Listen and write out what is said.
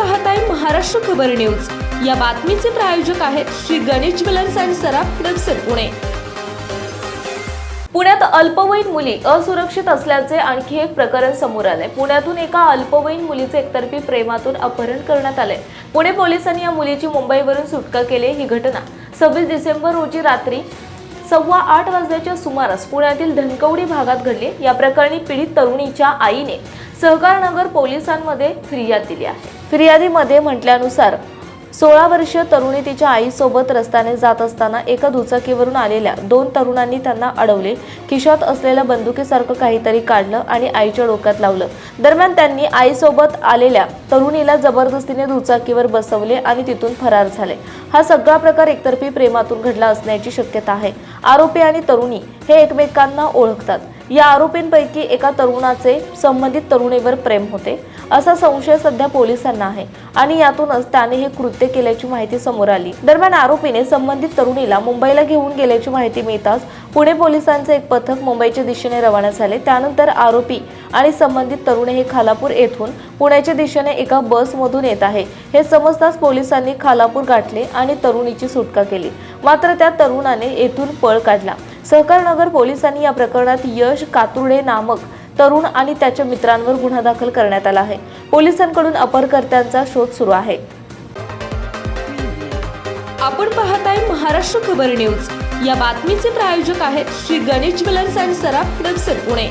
पाहताय महाराष्ट्र खबर न्यूज. या बातमीचे प्रायोजक आहेत श्री गणेश ज्वेलर्स अँड सराफ दक्षिण पुणे. पुण्यात अल्पवयीन मुली असुरक्षित असल्याचे आणखी एक प्रकरण समोर आले पुण्यातून एका अल्पवयीन मुलीचे एकतर्फी प्रेमातून अपहरण करण्यात आले पुणे पोलिसांनी या मुलीची मुंबईवरून सुटका केली ही घटना. सव्वीस डिसेंबर रोजी रात्री सव्वा आठ वाजल्याच्या सुमारास पुण्यातील धनकवडी भागात घडली या प्रकरणी पीडित तरुणीच्या आईने सहकारनगर पोलिसांमध्ये फिर्याद दिली आहे. फिर्यादीमध्ये म्हटल्यानुसार सोळा वर्षीय तरुणी तिच्या आईसोबत रस्त्याने जात असताना एका दुचाकीवरून आलेल्या दोन तरुणांनी त्यांना अडवले खिशात असलेल्या बंदुकीसारखं काहीतरी काढलं आणि आईच्या डोक्यात लावलं. दरम्यान त्यांनी आईसोबत आलेल्या तरुणीला जबरदस्तीने दुचाकीवर बसवले आणि तिथून फरार झाले. हा सगळा प्रकार एकतर्फी प्रेमातून घडला असण्याची शक्यता आहे. आरोपी आणि तरुणी हे एकमेकांना ओळखतात. या आरोपींपैकी एका तरुणाचे संबंधित तरुणीवर प्रेम होते. असा संशय सध्या पोलिसांना आहे आणि यातूनच त्याने हे कृत्य केल्याची माहिती समोर आली. दरम्यान आरोपीने संबंधित तरुणीला मुंबईला घेऊन गेल्याची माहिती मिळताच पुणे पोलिसांचे एक पथक मुंबईच्या दिशेने रवाना झाले. त्यानंतर आरोपी आणि संबंधित तरुणी हे खालापूर येथून पुण्याच्या दिशेने एका बसमधून येत आहे. हे समजताच पोलिसांनी खालापूर गाठले आणि तरुणीची सुटका केली. मात्र त्या तरुणाने येथून पळ काढला. सहकारनगर पोलिसांनी या प्रकरणात यश कातुर्डे नामक तरुण आणि त्याच्या मित्रांवर गुन्हा दाखल करण्यात आला आहे. पोलिसांकडून अपहरणकर्त्यांचा शोध सुरू आहे. आपण पाहत आहे महाराष्ट्र खबर न्यूज. या बातमीचे प्रायोजक आहेत श्री गणेश ज्वेलर्स अँड सराफ दक्षिण पुणे.